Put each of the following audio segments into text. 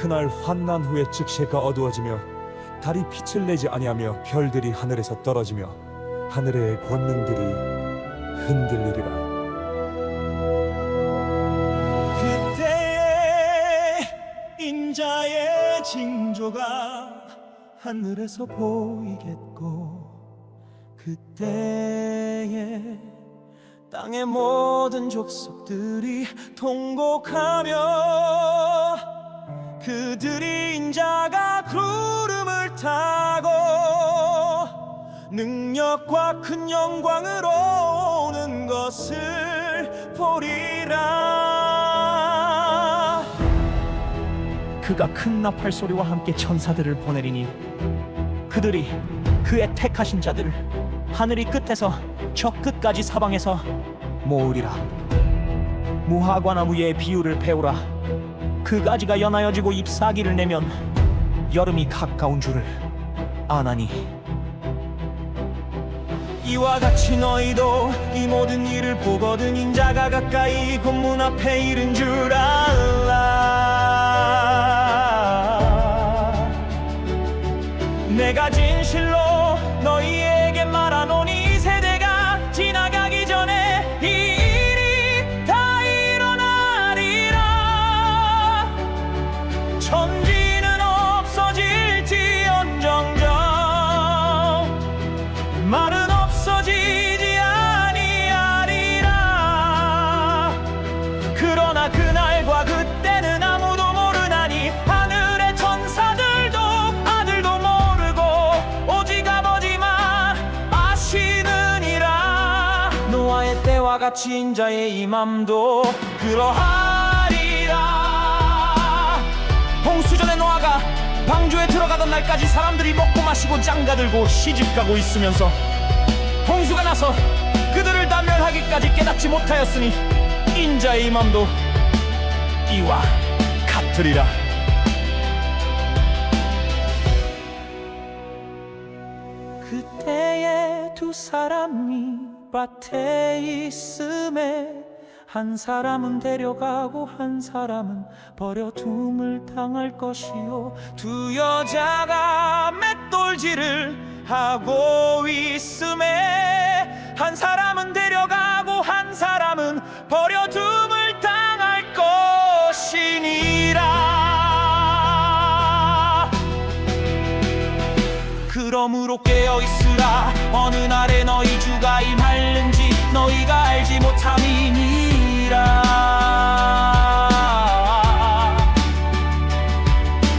그날 환난 후에 즉시 해가 어두워지며 달이 빛을 내지 아니하며 별들이 하늘에서 떨어지며 하늘의 권능들이 흔들리리라. 그때의 인자의 징조가 하늘에서 보이겠고 그때에 땅의 모든 족속들이 통곡하며 그들이 인자가 구름을 타고 능력과 큰 영광으로 오는 것을 보리라. 그가 큰 나팔 소리와 함께 천사들을 보내리니 그들이 그의 택하신 자들을 하늘이 끝에서 저 끝까지 사방에서 모으리라. 무화과나무의 비유를 배우라 그 가지가 연하여지고 잎사귀를 내면 여름이 가까운 줄을 아나니. 이와 같이 너희도 이 모든 일을 보거든 인자가 가까이 본문 앞에 이른 줄 알라. 내가 진실로 너희에게 말하노니 말은 없어지지 아니하리라. 그러나 그날과 그때는 아무도 모르나니 하늘의 천사들도 아들도 모르고 오직 아버지만 아시느니라. 노아의 때와 같이 인자의 임함도 그러하리라. 홍수전에 노아가 방주에 들어가던 날까지 사람들이 먹고 마시고 장가들고 시집가고 있으면서 홍수가 나서 그들을 다 멸하기까지 깨닫지 못하였으니 인자의 임함도 이와 같으리라. 그때에 두 사람이 밭에 있음에 한 사람은 데려가고 한 사람은 버려둠을 당할 것이요. 두 여자가 맷돌질을 하고 있음에 한 사람은 데려가고 한 사람은 버려둠을 당할 것이니라. 그러므로 깨어 있으라. 어느 날에 너희 주가 임할는지 너희가 알지 못함이니라.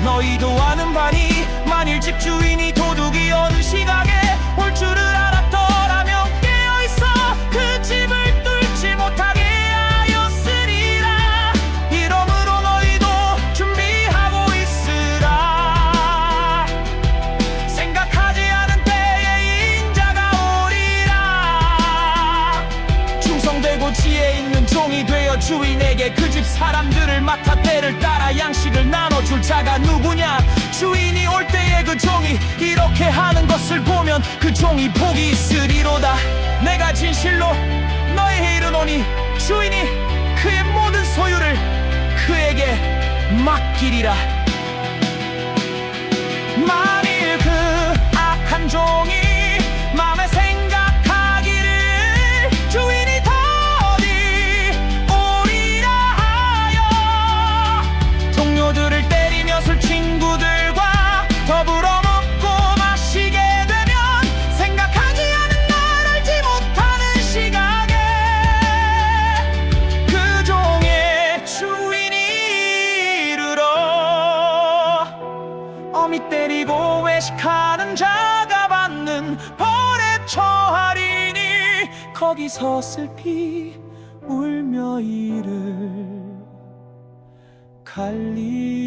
너희도 아는 바니 만일 집주인 지혜 있는 종이 되어 주인에게 그 집 사람들을 맡아 때를 따라 양식을 나눠줄 자가 누구냐? 주인이 올 때에 그 종이 이렇게 하는 것을 보면 그 종이 복이 있으리로다. 내가 진실로 너희에 이르노니 주인이 그의 모든 소유를 그에게 맡기리라 때리고 외식하는 자가 받는 벌에 처하리니 거기서 슬피 울며 이를 갈리라